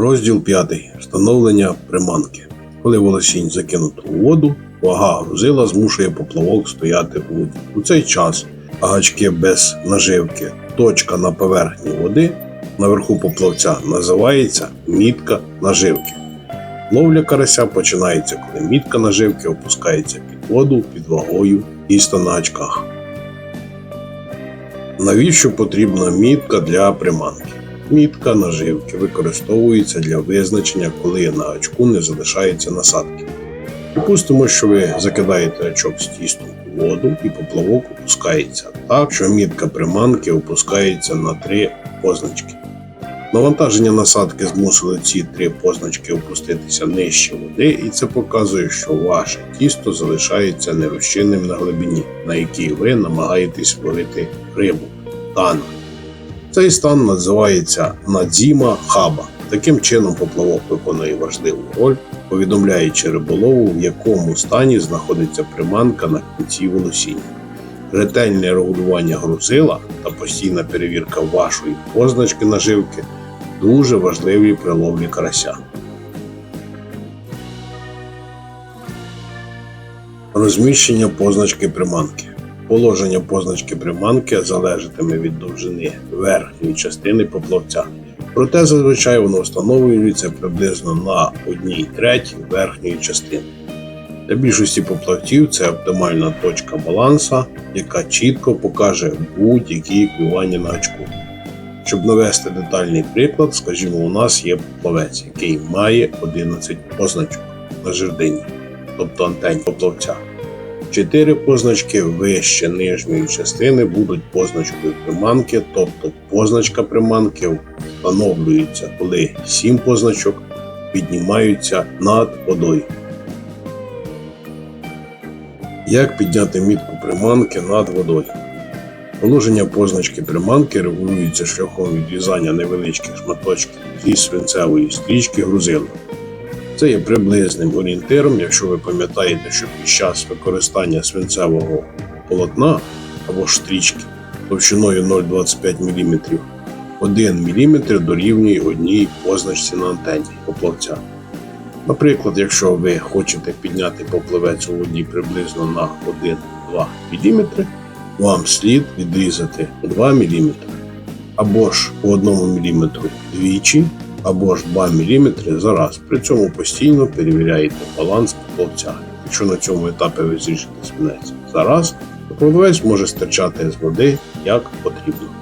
Розділ 5. Встановлення приманки. Коли волосінь закинуто у воду, вага грузила змушує поплавок стояти у воді. У цей час гачки без наживки, точка на поверхні води наверху поплавця називається мітка наживки. Ловля карася починається, коли мітка наживки опускається під воду під вагою тіста на очках. Навіщо потрібна мітка для приманки? Мітка наживки використовується для визначення, коли на очку не залишається насадки. Припустимо, що ви закидаєте очок з тістом у воду і поплавок опускається так, що мітка приманки опускається на три позначки. Навантаження насадки змусило ці три позначки опуститися нижче води, і це показує, що ваше тісто залишається нерозчинним на глибині, на якій ви намагаєтесь ловити рибу тана. Цей стан називається надзіма хаба. Таким чином поплавок виконує важливу роль, повідомляючи риболову, в якому стані знаходиться приманка на кінці волосіння. Ретельне регулювання грузила та постійна перевірка вашої позначки наживки дуже важливі при ловлі карася. Розміщення позначки приманки. Положення позначки приманки залежатиме від довжини верхньої частини поплавця. Проте зазвичай воно встановлюється приблизно на одній третій верхньої частини. Для більшості поплавців це оптимальна точка баланса, яка чітко покаже будь-які клювання на гачку. Щоб навести детальний приклад, скажімо, у нас є плавець, який має 11 позначок на жердині, тобто антень поплавця. Чотири позначки вище нижньої частини будуть позначкою приманки, тобто позначка приманки встановлюється, коли сім позначок піднімаються над водою. Як підняти мітку приманки над водою? Положення позначки приманки регулюється шляхом відрізання невеличких шматочків зі свинцевої стрічки грузила. Це є приблизним орієнтиром, якщо ви пам'ятаєте, що під час використання свинцевого полотна або стрічки товщиною 0,25 мм 1 мм дорівнює одній позначці на антені поплавця. Наприклад, якщо ви хочете підняти поплавець у воді приблизно на 1-2 мм, вам слід відрізати 2 мм або ж по 1 мм двічі, або ж 2 мм за раз. При цьому постійно перевіряєте баланс поплавця. Якщо на цьому етапі ви зрішите свинець за раз, то поплавець може стирчати з води як потрібно.